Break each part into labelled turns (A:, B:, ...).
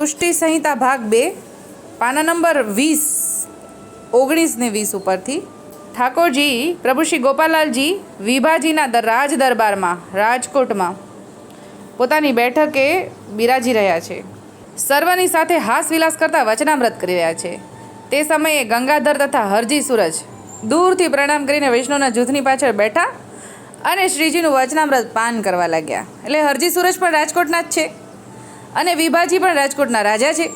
A: પુષ્ટિ સંહિતા ભાગ બે, પાના નંબર વીસ ઓગણીસ ને વીસ ઉપરથી ઠાકોરજી, પ્રભુ શ્રી ગોપાલાલજી, વિભાજીના રાજ દરબારમાં, રાજકોટમાં પોતાની બેઠકે બિરાજી રહ્યા છે. સર્વની સાથે હાસ વિલાસ કરતા વચનામૃત કરી રહ્યા છે. તે સમયે ગંગાધર તથા હરજી સૂરજ દૂરથી પ્રણામ કરીને વૈષ્ણવના જૂથની પાછળ બેઠા અને શ્રીજીનું વચનામૃત પાન કરવા લાગ્યા. એટલે હરજી સૂરજ પણ રાજકોટના જ છે. અને વિભાજી પણ રાજકોટના રાજા છે.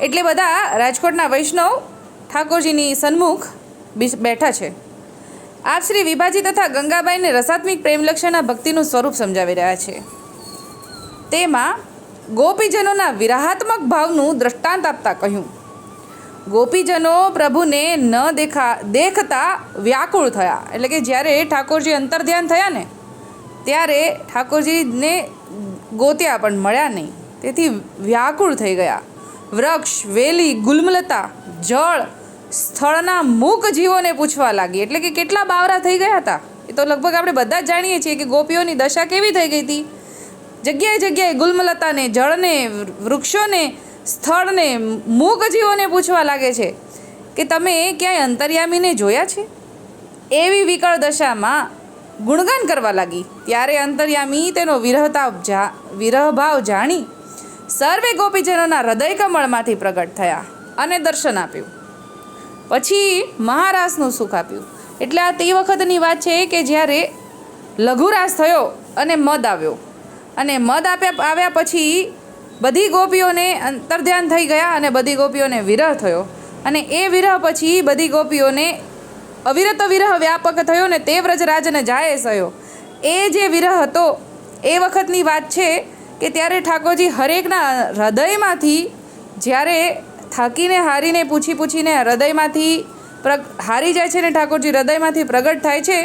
A: એટલે બધા રાજકોટના વૈષ્ણવ ઠાકોરજીની સન્મુખ બેઠા છે. આપ શ્રી વિભાજી તથા ગંગાબાઈને રસાત્મિક પ્રેમલક્ષણના ભક્તિનું સ્વરૂપ સમજાવી રહ્યા છે. તેમાં ગોપીજનોના વિરાહાત્મક ભાવનું દ્રષ્ટાંત આપતા કહ્યું. ગોપીજનો પ્રભુને ન દેખા દેખતા વ્યાકુળ થયા. એટલે કે જ્યારે ઠાકોરજી અંતર્ધ્યાન થયા ને ત્યારે ઠાકોરજીને ગોત્યા પણ મળ્યા નહીં. તેથી વ્યાકુળ થઈ ગયા. વૃક્ષ, વેલી, ગુલમલતા, જળ સ્થળના મૂક જીવોને પૂછવા લાગી. એટલે કે કેટલા બાવરા થઈ ગયા હતા? એ તો લગભગ આપણે બધા જ જાણીએ છીએ કે ગોપીઓની દશા કેવી થઈ ગઈ હતી? જગ્યાએ જગ્યાએ ગુલમલતાને, જળને, વૃક્ષોને, સ્થળને મૂક જીવોને પૂછવા લાગે છે કે તમે ક્યાંય અંતર્યામીને જોયા છે? એવી વિકળ દશામાં ગુણગાન કરવા લાગી. ત્યારે અંતર્યામી તેનો વિરહતાપ જા, વિરહભાવ જાણી સર્વે ગોપીજનોના હૃદય કમળમાંથી પ્રગટ થયા અને દર્શન આપ્યું. પછી મહારાસનું સુખ આપ્યું. એટલે આ તે વખતની વાત છે કે જ્યારે લઘુરાસ થયો અને મદ આવ્યો. અને મદ આપ્યા આવ્યા પછી બધી ગોપીઓને અંતર્ધ્યાન થઈ ગયા અને બધી ગોપીઓને વિરહ થયો. અને એ વિરહ પછી બધી ગોપીઓને અવિરત વિરહ વ્યાપક થયો ને તે વ્રજરાજને જાય સયો એ જે વિરહ હતો, એ વખતની વાત છે કે ત્યારે ઠાકોરજી હરેકના હૃદયમાંથી જ્યારે થાકીને હારીને પૂછી પૂછીને હૃદયમાંથી પ્રગ, હારી જાય છે ને ઠાકોરજી હૃદયમાંથી પ્રગટ થાય છે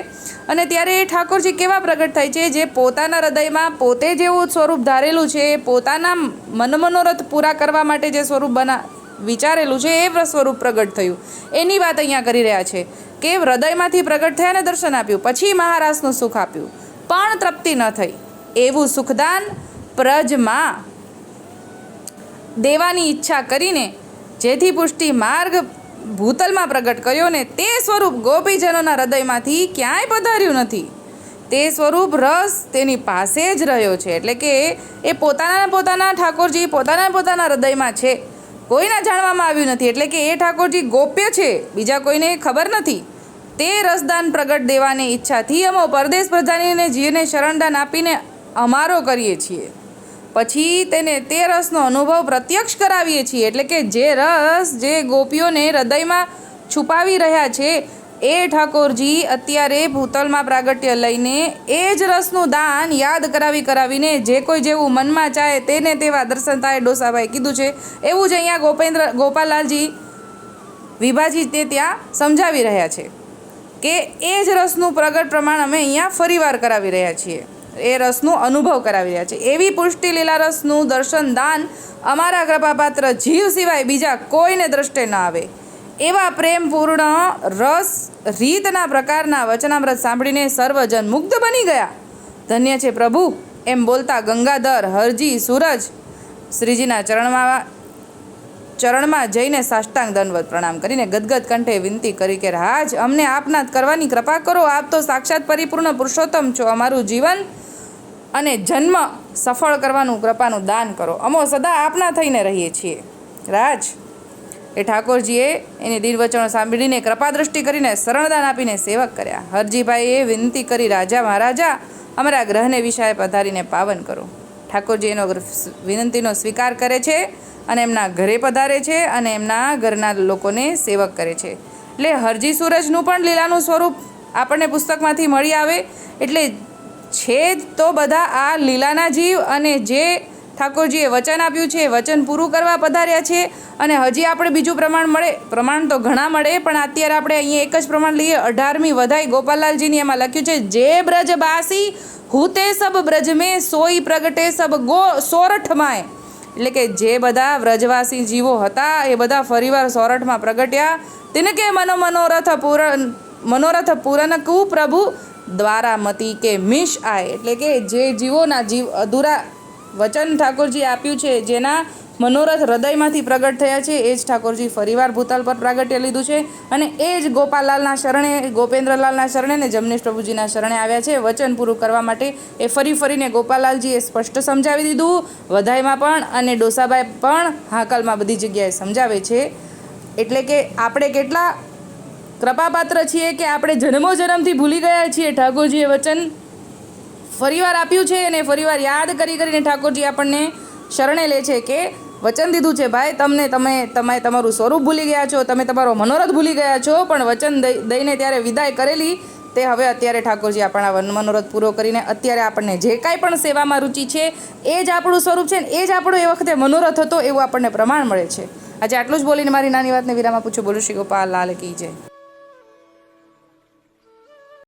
A: અને ત્યારે એ ઠાકોરજી કેવા પ્રગટ થાય છે? જે પોતાના હૃદયમાં પોતે જેવું સ્વરૂપ ધારેલું છે, પોતાના મનમનોરથ પૂરા કરવા માટે જે સ્વરૂપ બના, વિચારેલું છે, એ સ્વરૂપ પ્રગટ થયું. એની વાત અહીંયા કરી રહ્યા છે કે હૃદયમાંથી પ્રગટ થયા અને દર્શન આપ્યું, પછી મહારાજનું સુખ આપ્યું. પણ તૃપ્તિ ન થઈ. એવું સુખદાન પ્રજમાં દેવાની ઈચ્છા કરીને જેથી પુષ્ટિ માર્ગ ભૂતલમાં પ્રગટ કર્યો ને તે સ્વરૂપ ગોપીજનોના હૃદયમાંથી ક્યાંય પધાર્યું નથી. તે સ્વરૂપ રસ તેની પાસે જ રહ્યો છે, એટલે કે એ પોતાના પોતાના ઠાકોરજી પોતાના પોતાના હૃદયમાં છે. કોઈના જાણવામાં આવ્યું નથી, એટલે કે એ ઠાકોરજી ગોપ્ય છે, બીજા કોઈને ખબર નથી. તે રસદાન પ્રગટ દેવાની ઈચ્છાથી અમે પરદેશ પ્રધાનીને જીવને શરણદાન આપીને અમારો કરીએ છીએ. પછી તેને તે રસનો અનુભવ પ્રત્યક્ષ કરાવીએ છીએ. એટલે કે જે રસ જે ગોપીઓને હૃદયમાં છુપાવી રહ્યા છે, એ ઠાકોરજી અત્યારે ભૂતલમાં પ્રાગટ્ય લઈને એ જ રસનું દાન યાદ કરાવી કરાવીને જે કોઈ જેવું મનમાં ચાહે તેને તેવા દર્શન થાય ડોસાભાઈ કીધું છે. એવું જ અહીંયા ગોપેન્દ્ર ગોપાલાલજી વિભાજી તે ત્યાં સમજાવી રહ્યા છે કે એ જ રસનું પ્રગટ પ્રમાણ અમે અહીંયા ફરીવાર કરાવી રહ્યા છીએ. એ રસનું અનુભવ કરાવી રહ્યા છે. એવી પુષ્ટિ લીલા રસનું દર્શન દાન અમારા કૃપાપાત્ર જીવ સિવાય બીજા કોઈને દ્રષ્ટે ન આવે. એવા પ્રેમપૂર્ણ રસ રીતના પ્રકારના વચનામૃત સાંભળીને સર્વજન મુગ્ધ બની ગયા. ધન્ય છે પ્રભુ, એમ બોલતા ગંગાધર, હરજી, સૂરજ શ્રીજીના ચરણમાં ચરણમાં જઈને સાષ્ટાંગ દંડવત પ્રણામ કરીને ગદગદ કંઠે વિનંતી કરી કે રાજ, અમને આપનાથ કરવાની કૃપા કરો. આપ તો સાક્ષાત પરિપૂર્ણ પુરુષોત્તમ છો. અમારું જીવન અને જન્મ સફળ કરવાનું કૃપાનું દાન કરો. અમો સદા આપના થઈને રહીએ છીએ. રાજ, એ ઠાકોરજીએ એની દિનવચનો સાંભળીને કૃપા દૃષ્ટિ કરીને શરણદાન આપીને સેવક કર્યા. હરજીભાઈએ વિનંતી કરી, રાજા મહારાજા, અમારા ગ્રહને વિષય પધારીને પાવન કરો. ઠાકોરજી એનો વિનંતીનો સ્વીકાર કરે છે અને એમના ઘરે પધારે છે અને એમના ઘરના લોકોને સેવક કરે છે. એટલે હરજી સૂરજનું પણ લીલાનું સ્વરૂપ આપણને પુસ્તકમાંથી મળી આવે એટલે છે તો બધા આ લીલાના જીવ અને જે ઠાકોરજીએ વચન આપ્યું છે વચન પૂરું કરવા પધાર્યા છે અને હજી આપણે બીજું પ્રમાણ મળે, પ્રમાણ તો ઘણા મળે, પણ અત્યારે આપણે અહીંયા એક જ પ્રમાણ લઈએ. અઢારમી વધાઈ ગોપાલાલજીની એમાં લખ્યું છે, જે બ્રજ બાસી, હુતે સબ બ્રજ મેં સોઈ પ્રગટે સબ ગો સોરઠમાય એટલે કે જે બધા વ્રજવાસી જીવો હતા, એ બધા ફરીવાર સોરઠમાં પ્રગટ્યા. તેને કે મનો મનોરથ પૂરણ, મનોરથ પૂરન કુ પ્રભુ દ્વારામતી કે મિશ આય, એટલે કે જે જીવોના જીવ, અધૂરા વચન ઠાકોરજી આપ્યું છે, જેના મનોરથ હૃદયમાંથી પ્રગટ થયા છે, એ જ ઠાકોરજી ફરીવાર ભૂતલ પર પ્રાગટ્ય લીધું છે. અને એ જ ગોપાલાલના શરણે, ગોપેન્દ્રલાલના શરણે ને જમનેશ પ્રભુજીના શરણે આવ્યા છે. વચન પૂરું કરવા માટે એ ફરી ફરીને ગોપાલાલજીએ સ્પષ્ટ સમજાવી દીધું. વધાઈમાં પણ અને ડોસાભાઈ પણ હાકલમાં બધી જગ્યાએ સમજાવે છે. એટલે કે આપણે કેટલા કૃપાપાત્ર છીએ કે આપણે જન્મો જન્મથી ભૂલી ગયા છીએ. ઠાકોરજીએ વચન ફરીવાર આપ્યું છે અને ફરીવાર યાદ કરી કરીને ઠાકોરજી આપણને શરણે લે છે કે વચન દીધું છે. ભાઈ, તમને, તમે તમે તમારું સ્વરૂપ ભૂલી ગયા છો, તમે તમારો મનોરથ ભૂલી ગયા છો, પણ વચન દઈ, દઈને ત્યારે વિદાય કરેલી તે હવે અત્યારે ઠાકોરજી આપણા વન- મનોરથ પૂરો કરીને અત્યારે આપણને જે કાંઈ પણ સેવામાં રુચિ છે, એ જ આપણું સ્વરૂપ છે ને એ જ આપણો એ વખતે મનોરથ હતો એવું આપણને પ્રમાણ મળે છે. આજે આટલું જ બોલીને મારી નાની વાતને વિરામ આપું છું. બોલું શ્રી ગોપાલ લાલ કી જય.